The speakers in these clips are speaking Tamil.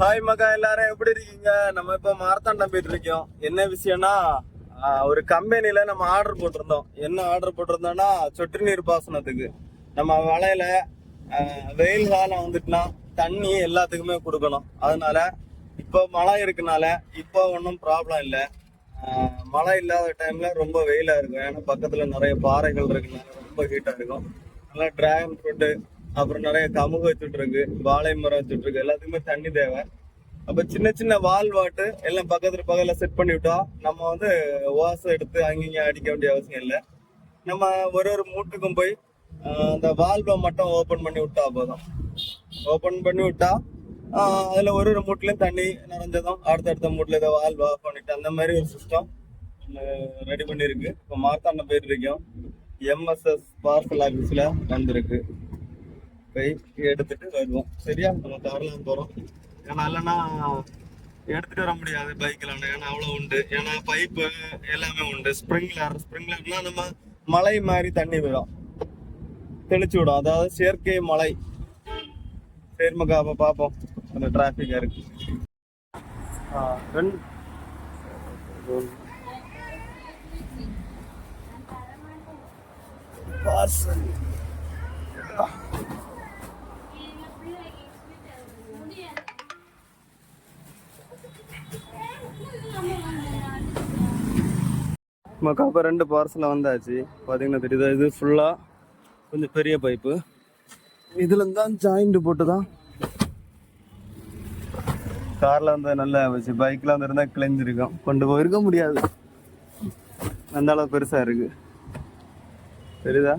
ஹாய் மகா எல்லாரும் எப்படி இருக்கீங்க? நம்ம இப்ப மாரத்தான் போயிட்டு இருக்கோம் என்ன விஷயம்னா ஒரு கம்பெனில நம்ம ஆர்டர் போட்டிருந்தோம். என்ன ஆர்டர் போட்டிருந்தோம்னா சொட்டு நீர் பாசனத்துக்கு. நம்ம வலையில வெயில் காலம் வந்துட்டுனா தண்ணி எல்லாத்துக்குமே கொடுக்கணும். அதனால இப்போ மழை இருக்கனால இப்போ ஒன்றும் ப்ராப்ளம் இல்லை. மழை இல்லாத டைம்ல ரொம்ப வெயிலா இருக்கும். ஏன்னா பக்கத்துல நிறைய பாறைகள் இருக்கனால ரொம்ப ஹீட்டா இருக்கும். நல்லா டிராகன் ஃப்ரூட்டு அப்புறம் நிறைய கமுகு வச்சுட்டு இருக்கு வாழை மரம் வச்சுட்டு இருக்கு எல்லாத்துக்குமே தண்ணி தேவை. அப்ப சின்ன சின்ன வால் வாட்டு எல்லாம் பக்கத்துல பக்கத்துல செட் பண்ணி விட்டோம் நம்ம வந்து ஓசை எடுத்து அங்கங்க அடிக்க வேண்டிய அவசியம் இல்லை. நம்ம ஒரு ஒரு மூட்டுக்கும் போய் அந்த வால்வை மட்டும் ஓப்பன் பண்ணி விட்டா போதும். ஓப்பன் பண்ணி விட்டா அதில் ஒரு ஒரு மூட்டிலையும் தண்ணி நிறைஞ்சதும் அடுத்தடுத்த மூட்டில் இதை வால்வ் ஆஃப் பண்ணிட்டு அந்த மாதிரி ஒரு சிஸ்டம் ரெடி பண்ணியிருக்கு. இப்போ மார்த்தாண்டம் போயிட்டு இருக்கோம். எம்எஸ்எஸ் பார்சல் ஆஃபீஸில் வந்திருக்கு. போய் எடுத்துட்டு வருவோம். சரியா? நம்ம கார்ல போகிறோம் ஏன்னா இல்லைன்னா எடுத்துட்டு வர முடியாது பைக்கில் ஏன்னா அவ்வளோ உண்டு. ஏன்னா பைப்பு எல்லாமே உண்டு. ஸ்ப்ரிங்லர் ஸ்ப்ரிங்லர்னா நம்ம மலை மாதிரி தண்ணி விடும். தெளிச்சு விடும். அதாவது செயற்கை மலை. சரி பார்ப்போம். அந்த டிராஃபிக்காக இருக்கு. ஆ, ரெண்டு பார்சல். மக்கா இப்போ ரெண்டு பார்சல் வந்தாச்சு. பார்த்தீங்கன்னா தெரியுதா? இது ஃபுல்லாக கொஞ்சம் பெரிய பைப்பு இதில் தான் ஜாயிண்ட் போட்டு தான் காரில் வந்து நல்லா வச்சு பைக்கில் வந்து இருந்தா கொண்டு போயிருக்க முடியாது. அந்த அளவு பெருசாக இருக்குது தெரியுதா?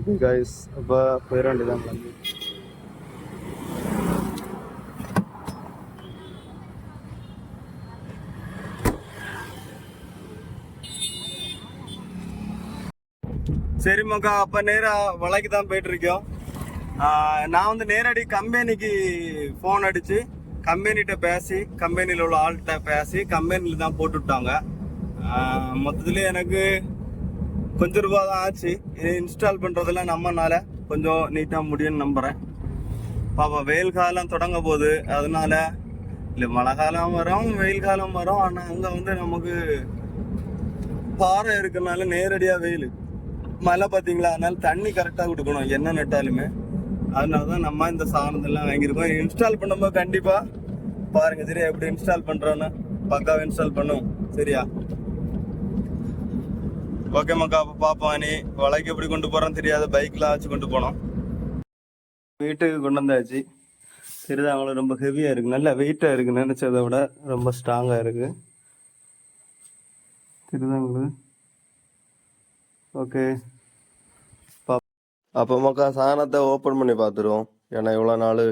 ஓகே கைஸ் அப்போ போயிட வேண்டியதான் கிளம்பி சரி மக்கா அப்ப நேரா வலைக்கு தான் போயிட்டு இருக்கோம் நான் வந்து நேரடி கம்பெனிக்கு ஃபோன் அடிச்சு கம்பெனிகிட்ட பேசி கம்பெனியில் உள்ள ஆள்கிட்ட பேசி கம்பெனியில் தான் போட்டு விட்டாங்க ஆஹ் எனக்கு கொஞ்சம் ரூபா தான் ஆச்சு. இது இன்ஸ்டால் பண்றதெல்லாம் நம்மனால கொஞ்சம் நீட்டாக முடியும்னு நம்புகிறேன் பாப்பா வெயில் காலம் தொடங்க போகுது. அதனால இல்லை மழை காலம் வரும் வெயில் காலம் வரும். ஆனால் அங்கே வந்து நமக்கு பாறை இருக்கனால நேரடியாக வெயில். மழை பார்த்தீங்களா அதனால தண்ணி கரெக்டாக கொடுக்கணும். என்ன நட்டாலுமே. அதனால தான் நம்ம இந்த சாதனத்தெல்லாம் வாங்கியிருக்கோம். இன்ஸ்டால் பண்ணும்போது கண்டிப்பாக பாருங்க சரியா எப்படி இன்ஸ்டால் பண்ணுறோன்னு பக்காவை இன்ஸ்டால் பண்ணும் சரியா? ஓகே மக்கா அப்போ பார்ப்போம் நீ வலைக்கு எப்படி கொண்டு போறோம் தெரியாது பைக்கில் ஆச்சு கொண்டு போனோம். வீட்டுக்கு கொண்டு வந்தாச்சு. சரிதான் ரொம்ப ஹெவியாக இருக்கு. நல்ல வெயிட்டாக இருக்கு. நினச்சதை விட ரொம்ப ஸ்ட்ராங்காக இருக்கு. தெரியுதா உங்களுக்கு? ஓகே. அப்போ மக்கா சாணத்தை ஓப்பன் பண்ணி பார்த்துருவோம். ஏன்னா இவ்வளோ நாள்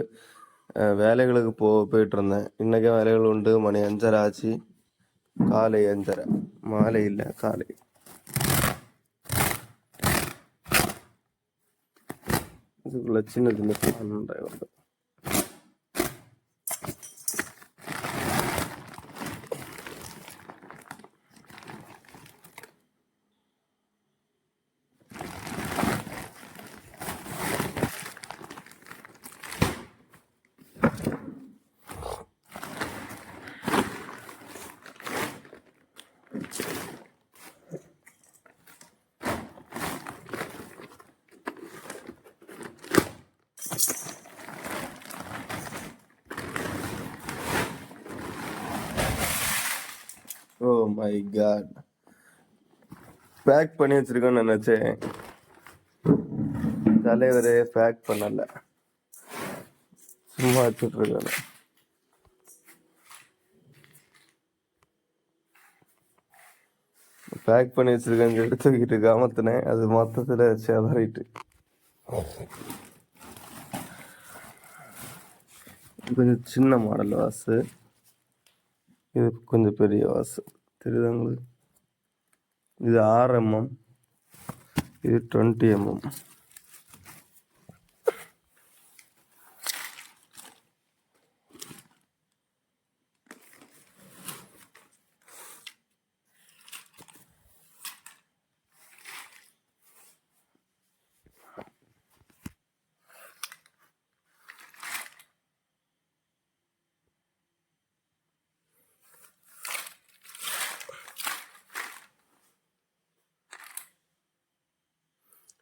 வேலைகளுக்கு போ போயிட்டு இருந்தேன். இன்றைக்கும் வேலைகள் உண்டு. மணி அஞ்சரை ஆச்சு. காலை அஞ்சரை. மாலை இல்லை காலை. இதுக்குள்ள ஓ மை காட் பேக் பண்ணி வச்சிருக்கோன்னு நினைச்சேன். தலைவரே பேக் பண்ணல. சும்மா வச்சுட்டு இருக்காரு பேக் பண்ணி வச்சிருக்கேன்னு எடுத்து தூக்கிட்டு காமத்தினேன். அது மொத்தத்துல சேதறிட்டு இது கொஞ்சம் சின்ன மாடல் வாசு. இது கொஞ்சம் பெரிய வாசல். தெரியுதா உங்களுக்கு? இது ஆறு எம்எம் இது டுவெண்ட்டி எம்எம்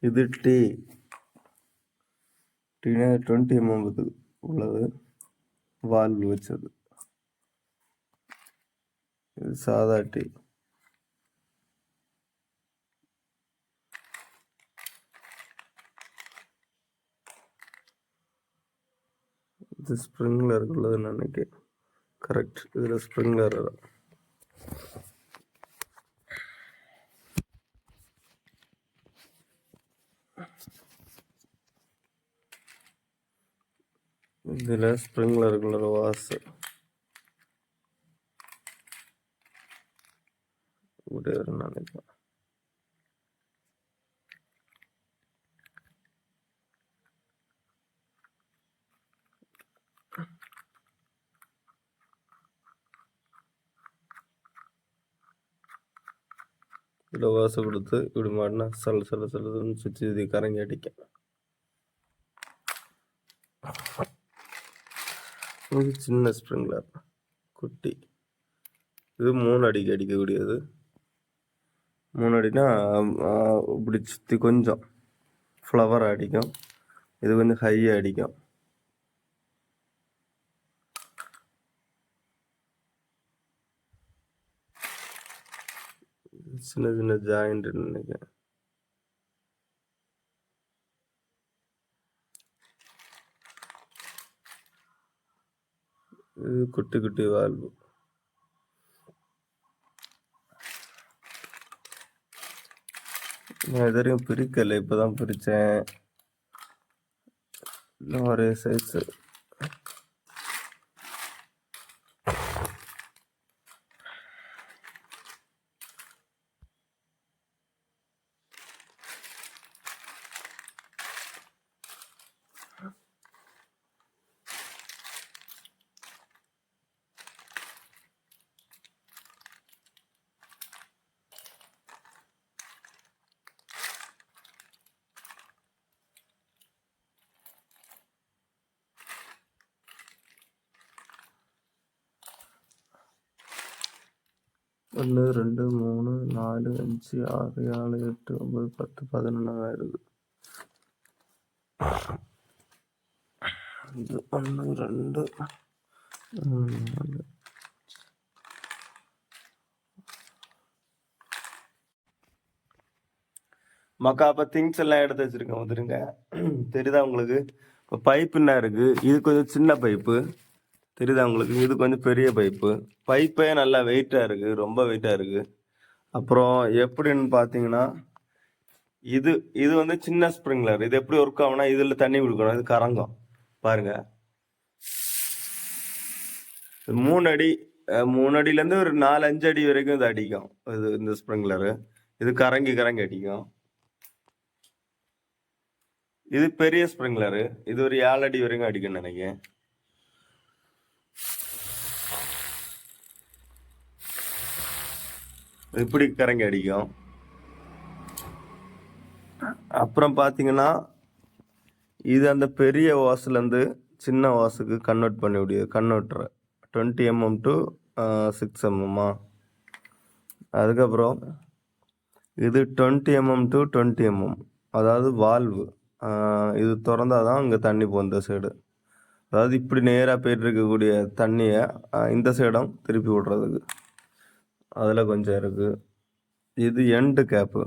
இது டி டீனா டுவெண்ட்டி எம்எம் உள்ளது. வால்வு வச்சது இது சாதா டீ. இது ஸ்ப்ரிங்லர் உள்ளதுன்னு நினைக்கிறேன். கரெக்ட் இதில் ஸ்ப்ரிங்லர் தான் இதில் ஸ்ப்ரிங்லருக்குள்ள வாசு. இப்படி நினைக்கிறேன். இதில் வாசு கொடுத்து இப்படி மாட்டினா சல சல சலன்னு சுற்றி சுற்றி கரங்கி அடிக்கும் இது சின்ன ஸ்ப்ரிங்லர் குட்டி இது மூணு அடிக்கு அடிக்கக்கூடியது மூணு அடினா இப்படி சுற்றி கொஞ்சம் ஃப்ளவர் அடிக்கும் இது கொஞ்சம் ஹையாக அடிக்கும் சின்ன சின்ன ஜாயிண்ட் நினைக்கிறேன். இது குட்டி குட்டி வால்வு நான் இது பிரிக்கலை இப்போ தான் பிரிச்சேன் இன்னும் ஒரே சைஸு ஒன்று ரெண்டு மூணு நாலு அஞ்சு ஆறு ஏழு எட்டு ஒம்பது பத்து பதினொன்று இருக்குது இது ஒன்று ரெண்டு மூணு நாலு. மக்கா அப்போ திங்ஸ் எல்லாம் எடுத்து வச்சிருக்கேன் வந்துருங்க தெரியுதா உங்களுக்கு? இப்போ பைப்பு என்ன இருக்குது இது கொஞ்சம் சின்ன பைப்பு தெரியுதா உங்களுக்கு? இது கொஞ்சம் பெரிய பைப்பு. பைப்பே நல்லா வெயிட்டாக இருக்குது ரொம்ப வெயிட்டாக இருக்குது அப்புறம் எப்படின்னு பார்த்தீங்கன்னா இது இது வந்து சின்ன ஸ்ப்ரிங்லர் இது எப்படி ஒர்க் ஆகும்னா இதில் தண்ணி கொடுக்கணும். இது கரங்கம். பாருங்க. மூணு அடி மூணு அடியிலேருந்து ஒரு நாலு அஞ்சு அடி வரைக்கும் இது அடிக்கும். இது இந்த ஸ்ப்ரிங்லரு இது கரங்கி கரங்கி அடிக்கும். இது பெரிய ஸ்ப்ரிங்லரு இது ஒரு ஏழு அடி வரைக்கும் அடிக்கும்னு நினைக்கிறேன். இப்படி கரங்கி அடிக்கும்? அப்புறம் பார்த்தீங்கன்னா இது அந்த பெரிய வாஸ்லேருந்து சின்ன வாசுக்கு கன்வெர்ட் பண்ணி முடியுது converter twenty M M to six எம்எம்மா அதுக்கப்புறம் இது twenty M M to twenty M M அதாவது வால்வு இது திறந்தாதான் தான் இங்கே தண்ணி போகும் இந்த சைடு அதாவது இப்படி நேராக போயிட்டு இருக்கக்கூடிய தண்ணியை இந்த சைடும் திருப்பி விடுறதுக்கு. அதில் கொஞ்சம் இருக்குது இது எண்டு கேப்பு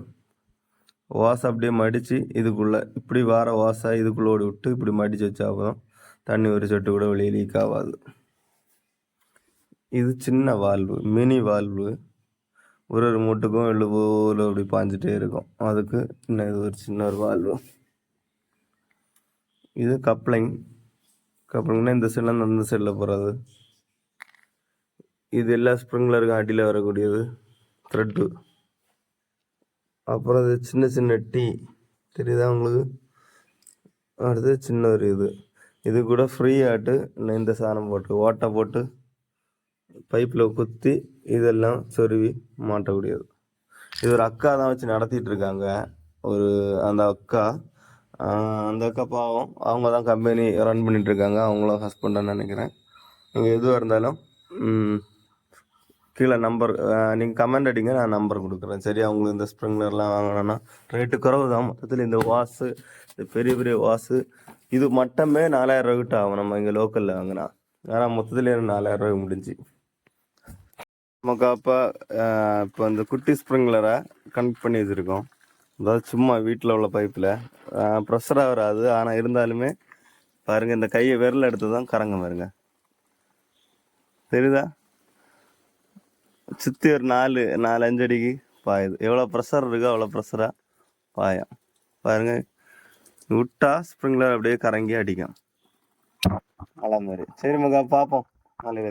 வாசை அப்படியே மடித்து இதுக்குள்ளே இப்படி வார வாசை இதுக்குள்ளே ஓடி விட்டு இப்படி மடித்து வச்சாப்போம் தண்ணி ஒரு சொட்டு கூட வெளியே லீக் ஆகாது. இது சின்ன வால்வு மினி வால்வு ஒரு ஒரு மூட்டுக்கும் எள்ளு அப்படி பாஞ்சிட்டே இருக்கும். அதுக்கு இன்னும் இது ஒரு சின்ன ஒரு வால்வு இது கப்ளிங் கப்ளிங்னா இந்த சைடில் அந்த சைடில் போகிறது இது எல்லா ஸ்ப்ரிங்லருக்கும் அடியில் வரக்கூடியது த்ரெட்டு அப்புறம் இது சின்ன சின்ன டீ தெரியுதா உங்களுக்கு? அடுத்து சின்ன ஒரு இது. இது கூட ஃப்ரீ ஆட்டு இந்த சாணம் போட்டு ஓட்டை போட்டு பைப்பில் குத்தி இதெல்லாம் சொருவி மாட்டக்கூடியது. இது ஒரு அக்கா தான் வச்சு நடத்திட்டு இருக்காங்க. ஒரு அந்த அக்கா அந்த அக்கா பாவம் அவங்க தான் கம்பெனி ரன் பண்ணிட்டு இருக்காங்க. அவங்களும் ஹஸ்பண்டான்னு நினைக்கிறேன். எதுவாக இருந்தாலும் கீழே நம்பர் நீங்கள் கமெண்ட் அடிங்க நான் நம்பர் கொடுக்குறேன். சரியா? உங்களுக்கு இந்த ஸ்ப்ரிங்லர்லாம் வாங்கணும்னா ரேட்டு குறவு தான். மொத்தத்தில் இந்த வாஸு இந்த பெரிய பெரிய வாஸு இது மட்டுமே நாலாயிரம் கிட்ட ஆகும். நம்ம இங்கே லோக்கலில் வாங்கினா. ஆனால் மொத்தத்தில் நாலாயிரம் ரூபாய் முடிஞ்சு. நமக்கு அப்போ இப்போ இந்த குட்டி ஸ்ப்ரிங்லரை கனெக்ட் பண்ணி வச்சுருக்கோம். அதாவது சும்மா வீட்டில் உள்ள பைப்பில் ப்ரெஷராக வராது. ஆனால் இருந்தாலுமே பாருங்கள் இந்த கையை விரல் எடுத்து தான் கரங்க பாருங்க. தெரியுதா? சுற்றி ஒரு நாலு நாலு அஞ்சு அடிக்கு பாயுது. எவ்வளோ ப்ரெஷர் இருக்கோ அவ்வளோ ப்ரெஷராக பாயும். பாருங்க. விட்டா ஸ்ப்ரிங்லர் அப்படியே கறங்கி அடிக்கும். அலை மாதிரி. சரி மகா பார்ப்போம் நாளைக்கு